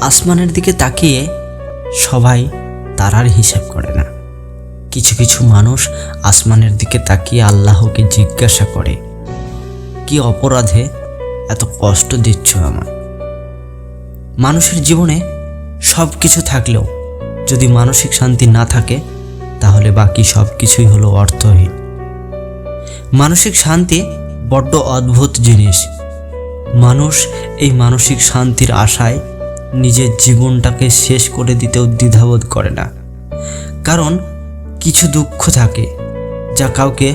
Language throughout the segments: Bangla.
আসমানের দিকে তাকিয়ে সবাই তারার হিসাব করে না। কিছু কিছু মানুষ আসমানের দিকে তাকিয়ে আল্লাহকে জিজ্ঞাসা করে, কি অপরাধে এত কষ্ট দিচ্ছ আমায়? মানুষের জীবনে সব কিছু থাকলেও যদি মানসিক শান্তি না থাকে, তাহলে বাকি সব কিছুই হলো অর্থহীন। মানসিক শান্তি বড্ড অদ্ভুত জিনিস। মানুষ এই মানসিক শান্তির আশায় নিজের জীবনটাকে শেষ করে দিতেও দ্বিধাবোধ করে না। কারণ কিছু দুঃখ থাকে যা কাউকে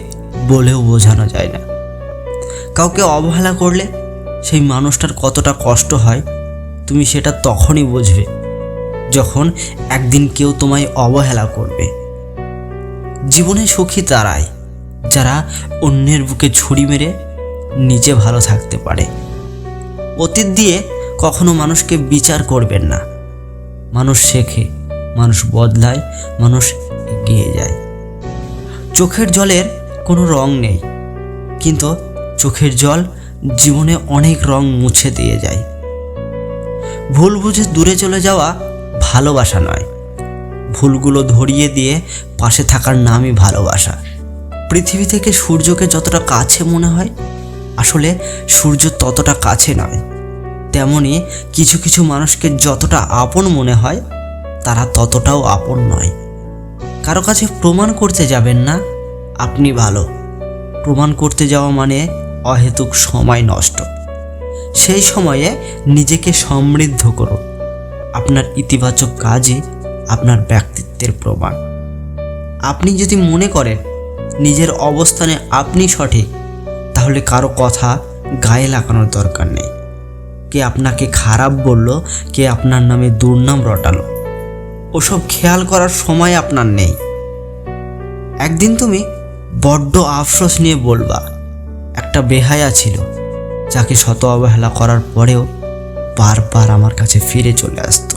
বলেও বোঝানো যায় না। কাউকে অবহেলা করলে সেই মানুষটার কতটা কষ্ট হয় তুমি সেটা তখনই বুঝবে যখন একদিন কেউ তোমায় অবহেলা করবে। জীবনে সুখী তারাই, যারা অন্যের বুকে ছুরি মেরে নিজে ভালো থাকতে পারে। অতীত দিয়ে কখনো মানুষকে বিচার করবেন না। মানুষ শেখে, মানুষ বদলায়, মানুষ এগিয়ে যায়। চোখের জলের কোনো রং নেই, কিন্তু চোখের জল জীবনে অনেক রং মুছে দিয়ে যায়। ভুল বুঝে দূরে চলে যাওয়া ভালোবাসা নয়। ভুলগুলো ধরিয়ে দিয়ে পাশে থাকার নামই ভালোবাসা। পৃথিবী থেকে সূর্যকে যতটা কাছে মনে হয়, আসলে সূর্য ততটা কাছে নয়। তেমনি কিছু কিছু মানুষকে যতটা আপন মনে হয়, তারা ততটাও আপন নয়। কারও কাছে প্রমাণ করতে যাবেন না, আপনি ভালো। প্রমাণ করতে যাওয়া মানে অহেতুক সময় নষ্ট। সেই সময়ে নিজেকে সমৃদ্ধ করুন। আপনার ইতিবাচক কাজই আপনার ব্যক্তিত্বের প্রমাণ। আপনি যদি মনে করেন নিজের অবস্থানে আপনি সঠিক, তাহলে কারও কথা গায়ে লাগানোর দরকার নেই। কে আপনাকে খারাপ বলল, কে আপনার নামে দুর্নাম রটালো। ওসব খেয়াল করার সময় আপনার নেই। একদিন তুমি বড্ড আফসোস নিয়ে বলবা, একটা বেহায়া ছিল, যাকে শত অবহেলা করার পরেও বারবার আমার কাছে ফিরে চলে আসতো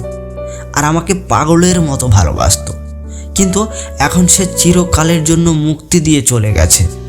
আর আমাকে পাগলের মতো ভালোবাসতো। কিন্তু এখন সে চিরকালের জন্য মুক্তি দিয়ে চলে গেছে।